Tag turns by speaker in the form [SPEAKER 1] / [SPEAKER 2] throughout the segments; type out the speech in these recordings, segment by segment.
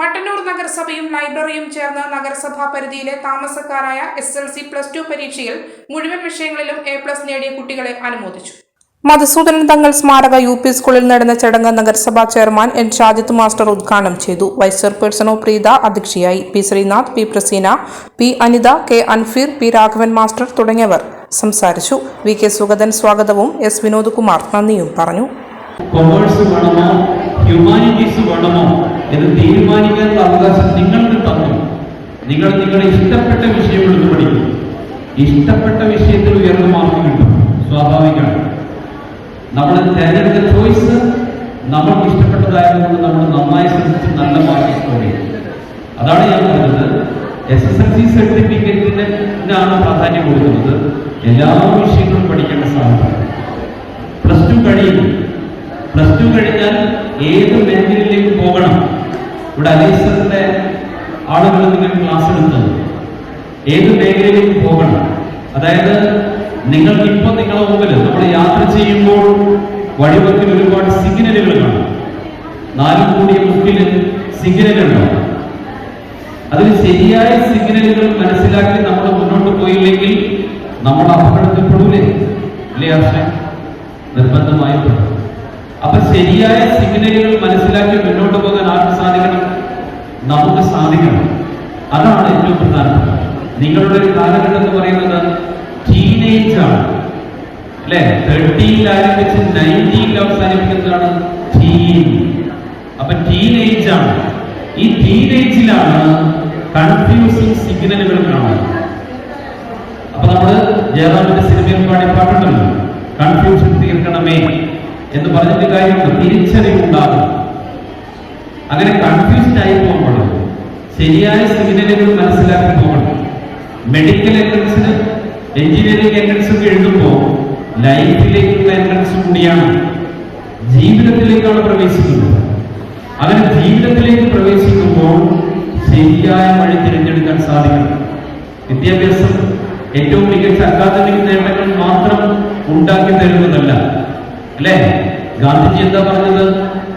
[SPEAKER 1] മട്ടന്നൂർ നഗരസഭയും ലൈബ്രറിയും ചേർന്ന് നഗരസഭാ പരിധിയിലെ താമസക്കാരായ S L C plus two പരീക്ഷയിൽ മുഴുവൻ വിഷയങ്ങളിലും എ പ്ലസ് നേടിയ കുട്ടികളെ അനുമോദിച്ചു. മധുസൂദനൻ തങ്ങൾ സ്മാരക യു പി സ്കൂളിൽ നടന്ന ചടങ്ങ് നഗരസഭാ ചെയർമാൻ എൻ ഷാജിത്ത് മാസ്റ്റർ ഉദ്ഘാടനം ചെയ്തു. വൈസ് ചെയർപേഴ്സൺ ഒ പ്രീത അധ്യക്ഷയായി. P Sreenath P Praseena P Anitha K Anfeer P Raghavan master തുടങ്ങിയവർ സംസാരിച്ചു. വി കെ സുഗതൻ സ്വാഗതവും. എസ് വിനോദ് കുമാർ നന്ദിയും പറഞ്ഞു.
[SPEAKER 2] കൊമേഴ്സ് വേണമോ ഹ്യൂമാനിറ്റീസ് വേണമോ എന്ന് തീരുമാനിക്കാനുള്ള അവകാശം നിങ്ങൾക്ക് തന്നു നിങ്ങൾ നിങ്ങളുടെ ഇഷ്ടപ്പെട്ട വിഷയം എടുത്ത് പഠിക്കും. ഇഷ്ടപ്പെട്ട വിഷയത്തിൽ ഉയർന്ന മാർക്ക് കിട്ടും. സ്വാഭാവികമാണ്. നമ്മൾ തിരഞ്ഞെടുത്ത ചോയ്സ് നമ്മൾക്ക് ഇഷ്ടപ്പെട്ടതായതുകൊണ്ട് നമ്മൾ നന്നായി ശ്രമിച്ച് നല്ല മാർക്ക് സ്കോർ അതാണ് ഞാൻ പറഞ്ഞത്. എസ് എസ് എൽ സി സർട്ടിഫിക്കറ്റിനാണ് പ്രാധാന്യം കൊടുക്കുന്നത്. എല്ലാ വിഷയങ്ങളും പഠിക്കേണ്ട സാധ്യത പ്ലസ് ടു കഴിയും. പ്ലസ് ടു കഴിഞ്ഞാൽ ഏത് മേഖലയിലേക്ക് പോകണം? ഇവിടെ അലീസറിന്റെ ആളുകൾ നിങ്ങൾ ക്ലാസ് എടുത്തത്. ഏത് മേഖലയിലേക്ക് പോകണം? അതായത് നിങ്ങൾക്ക് ഇപ്പൊ നിങ്ങളുടെ മുമ്പിൽ നമ്മൾ യാത്ര ചെയ്യുമ്പോൾ വഴിവക്കിൽ ഒരുപാട് സിഗ്നലുകൾ കാണും. നാല് കൂടിയ മുക്കിൽ സിഗ്നലുണ്ടാവും അതിൽ ശരിയായ സിഗ്നലുകൾ മനസ്സിലാക്കി നമ്മൾ മുന്നോട്ട് പോയില്ലെങ്കിൽ നമ്മൾ അപകടത്തിൽപ്പെടൂലേ? അല്ലേ ഹർഷൻ നിർബന്ധമായും അപ്പൊ ശരിയായ സിഗ്നലുകൾ മനസ്സിലാക്കി മുന്നോട്ട് പോകാൻ ആർക്ക് സാധിക്കണം? നമുക്ക് സാധിക്കണം. അതാണ് ഏറ്റവും പ്രധാനപ്പെട്ടത് നിങ്ങളുടെ ഒരു കാലഘട്ടം എന്ന് പറയുന്നത് ടീനേജ് ആണ്. അല്ലെ? തേർട്ടീനിൽ ആരംഭിച്ച് നയന്റീനിൽ അവസാനിപ്പിക്കുന്നതാണ് ടീൻ അപ്പൊ ടീനേജ് ആണ്. ഈ ടീനേജിലാണ് കൺഫ്യൂസിങ് സിഗ്നലുകൾ കാണുന്നത്. അപ്പൊ നമ്മൾ ജയറാമിന്റെ സിനിമയിൽ പാടി പാട്ടുണ്ടല്ലോ. കൺഫ്യൂഷൻ തീർക്കണമേ എന്ന് പറഞ്ഞിട്ട് കാര്യമുണ്ട്. തിരിച്ചറിവുണ്ടാകും. അങ്ങനെ കൺഫ്യൂസ്ഡ് ആയി പോകുമ്പോൾ ശരിയായ സിഗ്നലുകൾ മനസ്സിലാക്കി പോകണം മെഡിക്കൽ എൻട്രൻസിന് എഞ്ചിനീയറിംഗ് എൻട്രൻസ് എഴുതുമ്പോൾ ലൈഫിലേക്കുള്ള എൻട്രൻസ് കൂടിയാണ് ജീവിതത്തിലേക്കാണ് പ്രവേശിക്കുന്നത്. അങ്ങനെ ജീവിതത്തിലേക്ക് പ്രവേശിക്കുമ്പോൾ ശരിയായ വഴി തിരഞ്ഞെടുക്കാൻ സാധിക്കണം. വിദ്യാഭ്യാസം ഏറ്റവും മികച്ച അക്കാദമിക് നേട്ടങ്ങൾ മാത്രം ഉണ്ടാക്കി തരുന്നതല്ല. അല്ലേ? ഗാന്ധിജി എന്താ പറഞ്ഞത്?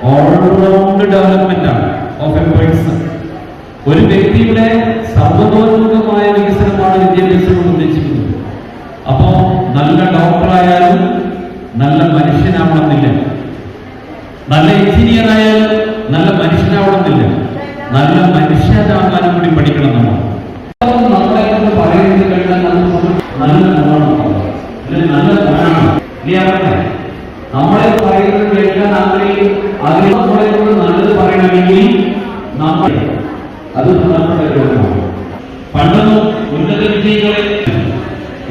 [SPEAKER 2] ഓൾറൗണ്ട് ഡെവലപ്മെന്റ് ആണ് ഓഫ് എ പേഴ്സൺ ഒരു വ്യക്തിയുടെ സർവതോന്മുഖമായ വികസനമാണ് വിദ്യാഭ്യാസം കൊണ്ട് ഉദ്ദേശിക്കുന്നത്. അപ്പോ നല്ല ഡോക്ടറായാലും നല്ല മനുഷ്യനാവണമെന്നില്ല. നല്ല എഞ്ചിനീയർ ആയാലും നല്ല മനുഷ്യനാവണമെന്നില്ല. നല്ല മനുഷ്യനാകാനും കൂടി പഠിക്കണം നമ്മൾ. കൊണ്ട് പറയുന്നത് നല്ല നല്ല അത് നമ്മുടെ രോഗമാണ് പണ്ടൊന്നും ഉന്നത വിജയികളെ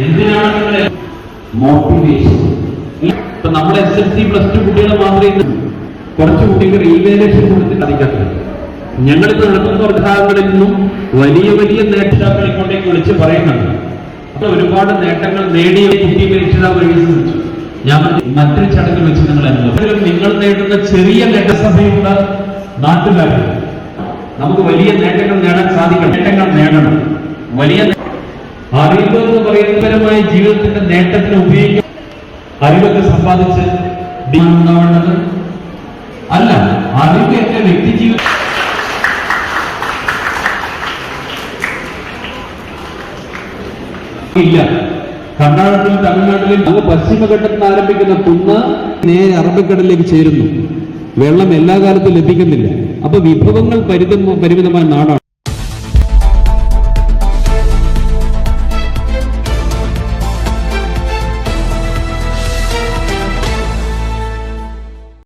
[SPEAKER 2] എന്തിനാണ് നിങ്ങളെ മോട്ടിവേഷൻ ഇപ്പൊ നമ്മൾ S L C plus two കുട്ടികളെ മാത്രമേ കുറച്ച് കുട്ടികൾ റീവാലേഷൻ അധികത്തില്ല ഞങ്ങൾ ഇന്ന് നടത്തുന്ന പ്രധാനങ്ങളിൽ നിന്നും വലിയ വലിയ നേതാക്കളെ കൊണ്ടേക്ക് വിളിച്ച് പറയുന്നുണ്ട്. അപ്പൊ ഒരുപാട് നേട്ടങ്ങൾ നേടിയ കുട്ടി പരീക്ഷിതാവ് വികസിച്ചു ഞാൻ മറ്റൊരു ചടങ്ങിൽ വെച്ച് നിങ്ങൾ നിങ്ങൾ നേടുന്ന ചെറിയ നേട്ടസഭയുള്ള നാട്ടുകാർ നമുക്ക് വലിയ നേട്ടങ്ങൾ നേടാൻ സാധിക്കണം. നേട്ടങ്ങൾ നേടണം. വലിയ അറിവ് എന്ന് പറയുന്നപരമായ ജീവിതത്തിന്റെ നേട്ടത്തിന് ഉപയോഗിക്കും. അറിവൊക്കെ സമ്പാദിച്ച് ഉണ്ടാവേണ്ടത് അല്ല അറിവ് എന്റെ വ്യക്തി ജീവിതം ഇല്ല. കർണാടകത്തിലും തമിഴ്നാട്ടിലും അത് പശ്ചിമഘട്ടത്തിൽ ആരംഭിക്കുന്ന കുന്ന് നേരെ അറബിക്കടലിലേക്ക് ചേരുന്നു. വെള്ളം എല്ലാ കാലത്തും ലഭിക്കുന്നില്ല. അപ്പൊ വിഭവങ്ങൾ പരിതം പരിമിതമായ നാടാണ്.